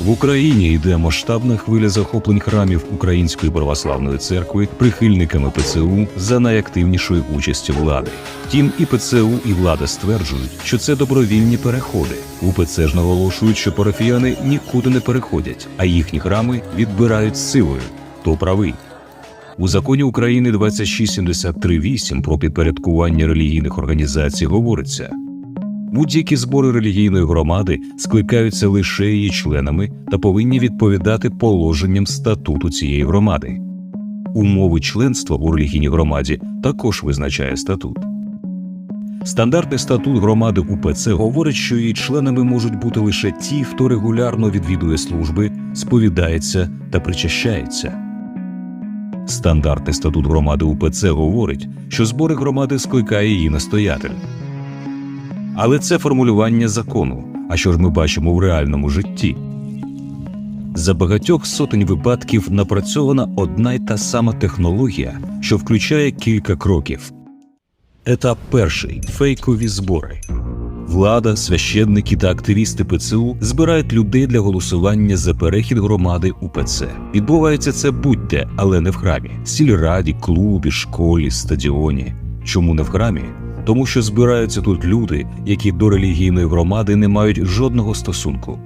В Україні йде масштабна хвиля захоплень храмів Української православної церкви прихильниками ПЦУ за найактивнішої участі влади. Втім, і ПЦУ, і влада стверджують, що це добровільні переходи. УПЦ ж наголошують, що парафіяни нікуди не переходять, а їхні храми відбирають силою. То правий. У законі України 2673.8 про підпорядкування релігійних організацій говориться. Будь-які збори релігійної громади скликаються лише її членами та повинні відповідати положенням статуту цієї громади. Умови членства у релігійній громаді також визначає статут. Стандартний статут громади УПЦ говорить, що її членами можуть бути лише ті, хто регулярно відвідує служби, сповідається та причащається. Стандартний статут громади УПЦ говорить, що збори громади скликає її настоятель. Але це формулювання закону. А що ж ми бачимо в реальному житті? За багатьох сотень випадків напрацьована одна й та сама технологія, що включає кілька кроків. Етап перший фейкові збори. Влада, священники та активісти ПЦУ збирають людей для голосування за перехід громади УПЦ. Відбувається це будь-де, але не в храмі, сільраді, клубі, школі, стадіоні. Чому не в храмі? Тому що збираються тут люди, які до релігійної громади не мають жодного стосунку.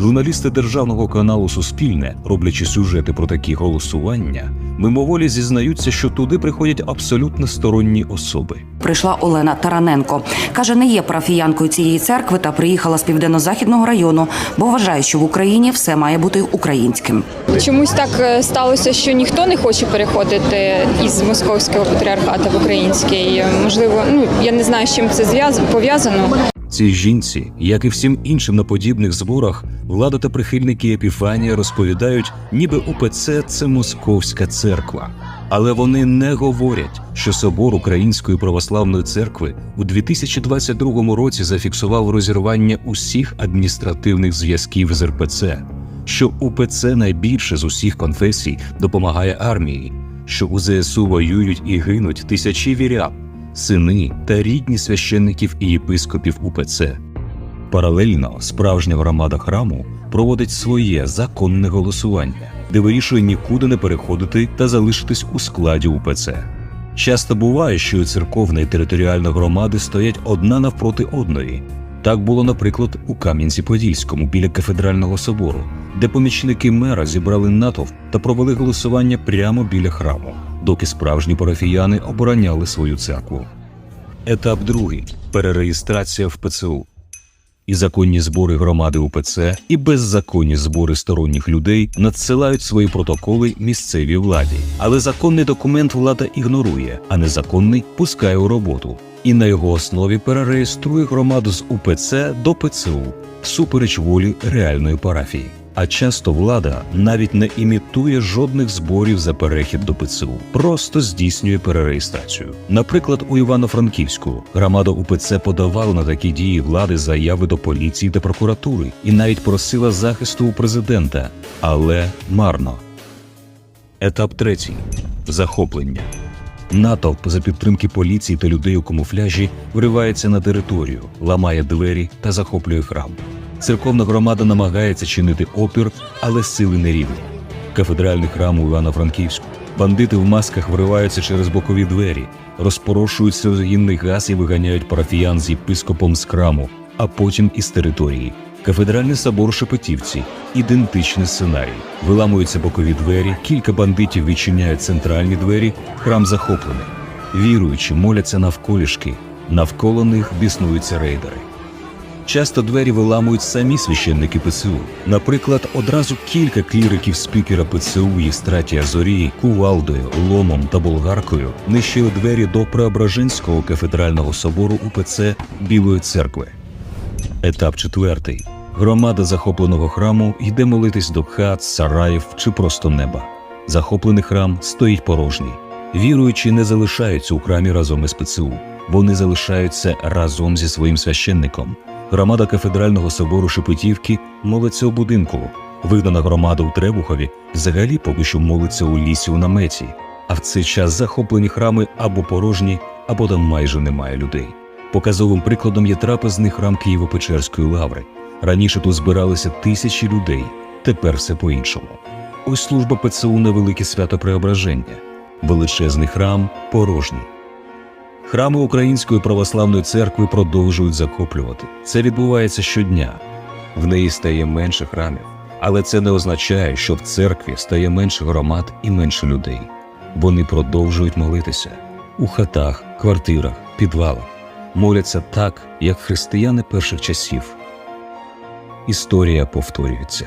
Журналісти державного каналу Суспільне, роблячи сюжети про такі голосування, мимоволі зізнаються, що туди приходять абсолютно сторонні особи. Прийшла Олена Тараненко. Каже, не є парафіянкою цієї церкви та приїхала з південно-західного району, бо вважає, що в Україні все має бути українським. Чомусь так е, сталося, що ніхто не хоче переходити із московського патріархату в український. Можливо, ну я не знаю, з чим це пов'язано. Цій жінці, як і всім іншим на подібних зборах, влада та прихильники Епіфанія розповідають, ніби УПЦ це московська церква. Але вони не говорять, що собор Української православної церкви у 2022 році зафіксував розірвання усіх адміністративних зв'язків з РПЦ, що УПЦ найбільше з усіх конфесій допомагає армії, що у ЗСУ воюють і гинуть тисячі вірян, сини та рідні священників і єпископів УПЦ. Паралельно справжня громада храму проводить своє законне голосування, де вирішує нікуди не переходити та залишитись у складі УПЦ. Часто буває, що церковна і територіальна громади стоять одна навпроти одної. Так було, наприклад, у Кам'янці-Подільському біля кафедрального собору, де помічники мера зібрали натовп та провели голосування прямо біля храму, доки справжні парафіяни обороняли свою церкву. Етап другий перереєстрація в ПЦУ. І законні збори громади УПЦ, і беззаконні збори сторонніх людей надсилають свої протоколи місцевій владі. Але законний документ влада ігнорує, а незаконний пускає у роботу. І на його основі перереєструє громаду з УПЦ до ПЦУ всупереч волі реальної парафії. А часто влада навіть не імітує жодних зборів за перехід до ПЦУ, просто здійснює перереєстрацію. Наприклад, у Івано-Франківську громада УПЦ подавала на такі дії влади заяви до поліції та прокуратури і навіть просила захисту у президента, але марно. Етап третій захоплення. Натовп за підтримки поліції та людей у камуфляжі вривається на територію, ламає двері та захоплює храм. Церковна громада намагається чинити опір, але сили не рівні. Кафедральний храм у Івано-Франківську. Бандити в масках вриваються через бокові двері, розпорошують сльозогінний газ і виганяють парафіян з єпископом з храму, а потім із території. Кафедральний собор Шепетівці ідентичний сценарій. Виламуються бокові двері, кілька бандитів відчиняють центральні двері, храм захоплений. Віруючі моляться навколішки, навколо них біснуються рейдери. Часто двері виламують самі священники ПЦУ. Наприклад, одразу кілька кліриків спікера ПЦУ Єстратія Зорії, кувалдою, ломом та болгаркою нищили двері до Преображенського кафедрального собору УПЦ Білої церкви. Етап четвертий. Громада захопленого храму йде молитись до хат, сараїв чи просто неба. Захоплений храм стоїть порожній. Віруючі не залишаються у храмі разом із ПЦУ. Вони залишаються разом зі своїм священником. Громада кафедрального собору Шепетівки молиться у будинку. Вигнана громада у Требухові взагалі поки що молиться у лісі у наметі. А в цей час захоплені храми або порожні, або там майже немає людей. Показовим прикладом є трапезний храм Києво-Печерської лаври. Раніше тут збиралися тисячі людей, тепер все по-іншому. Ось служба ПЦУ на велике свято Преображення, величезний храм порожній. Храми Української православної церкви продовжують захоплювати. Це відбувається щодня. В неї стає менше храмів, але це не означає, що в церкві стає менше громад і менше людей. Вони продовжують молитися у хатах, квартирах, підвалах. Моляться так, як християни перших часів. Історія повторюється.